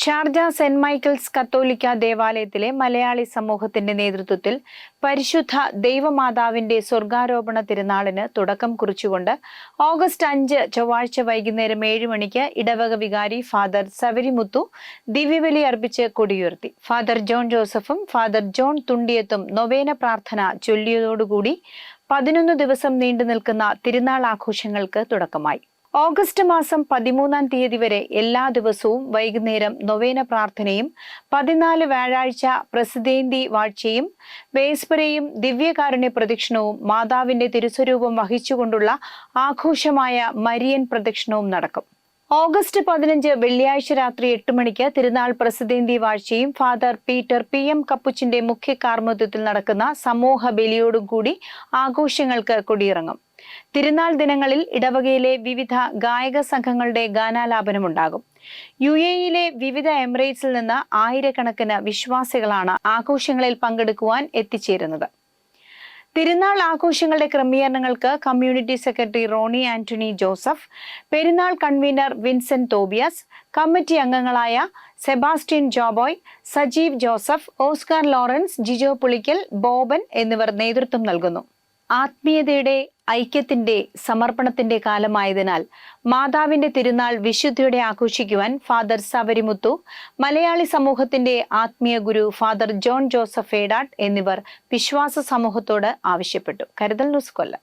Sharjah saint Michael's കത്തോലിക്ക ദേവാലയത്തിലെ മലയാളി സമൂഹത്തിന്റെ നേതൃത്വത്തിൽ പരിശുദ്ധ ദൈവമാതാവിന്റെ സ്വർഗാരോപണ തിരുനാളിന് തുടക്കം കുറിച്ചുകൊണ്ട് ഓഗസ്റ്റ് അഞ്ച് ചൊവ്വാഴ്ച വൈകുന്നേരം ഏഴ് മണിക്ക് ഇടവക വികാരി ഫാദർ സവരിമുത്തു ദിവ്യബലി അർപ്പിച്ച് കൊടിയുയർത്തി. ഫാദർ ജോൺ ജോസഫും ഫാദർ ജോൺ തുണ്ടിയത്തും നൊവേന പ്രാർത്ഥന ചൊല്ലിയതോടുകൂടി പതിനൊന്ന് ദിവസം നീണ്ടു നിൽക്കുന്ന തിരുനാൾ ആഘോഷങ്ങൾക്ക് തുടക്കമായി. ഓഗസ്റ്റ് മാസം പതിമൂന്നാം തീയതി വരെ എല്ലാ ദിവസവും വൈകുന്നേരം നൊവേന പ്രാർത്ഥനയും പതിനാല് വ്യാഴാഴ്ച പ്രസിദ്ധേന്തി വാഴ്ചയും വേസ്പരയും ദിവ്യകാരുണ്യ പ്രദക്ഷിണവും മാതാവിന്റെ തിരുസ്വരൂപം വഹിച്ചുകൊണ്ടുള്ള ആഘോഷമായ മരിയൻ പ്രദക്ഷിണവും നടക്കും. ഓഗസ്റ്റ് പതിനഞ്ച് വെള്ളിയാഴ്ച രാത്രി എട്ട് മണിക്ക് തിരുനാൾ പ്രസിദ്ധേന്തി വാഴ്ചയും ഫാദർ പീറ്റർ പി എം കപ്പുച്ചിന്റെ മുഖ്യ കാർമ്മത്വത്തിൽ നടക്കുന്ന സമൂഹ ബലിയോടും കൂടി ആഘോഷങ്ങൾക്ക് കൊടിയിറങ്ങും. തിരുനാൾ ദിനങ്ങളിൽ ഇടവകയിലെ വിവിധ ഗായക സംഘങ്ങളുടെ ഗാനാലാപനമുണ്ടാകും. യു എയിലെ വിവിധ എമിറേറ്റ്സിൽ നിന്ന് ആയിരക്കണക്കിന് വിശ്വാസികളാണ് ആഘോഷങ്ങളിൽ പങ്കെടുക്കുവാൻ എത്തിച്ചേരുന്നത്. തിരുനാൾ ആഘോഷങ്ങളുടെ ക്രമീകരണങ്ങൾക്ക് community secretary Ronnie Antony Joseph പെരുന്നാൾ കൺവീനർ വിൻസെന്റ് തോബിയസ് കമ്മിറ്റി അംഗങ്ങളായ Sebastian Joboy Sajeev Joseph Oscar Lawrence Jijo Pulickal Boban എന്നിവർ നേതൃത്വം നൽകുന്നു. ആത്മീയതയുടെ ഐക്യത്തിന്റെ സമർപ്പണത്തിന്റെ കാലമായതിനാൽ മാതാവിന്റെ തിരുനാൾ വിശുദ്ധിയുടെ ആഘോഷിക്കുവാൻ ഫാദർ സവരിമുത്തു മലയാളി സമൂഹത്തിന്റെ ആത്മീയ ഗുരു ഫാദർ ജോൺ ജോസഫ് ഏഡാട്ട് എന്നിവർ വിശ്വാസ സമൂഹത്തോട് ആവശ്യപ്പെട്ടു. കരുതൽ ന്യൂസ് കൊല്ലം.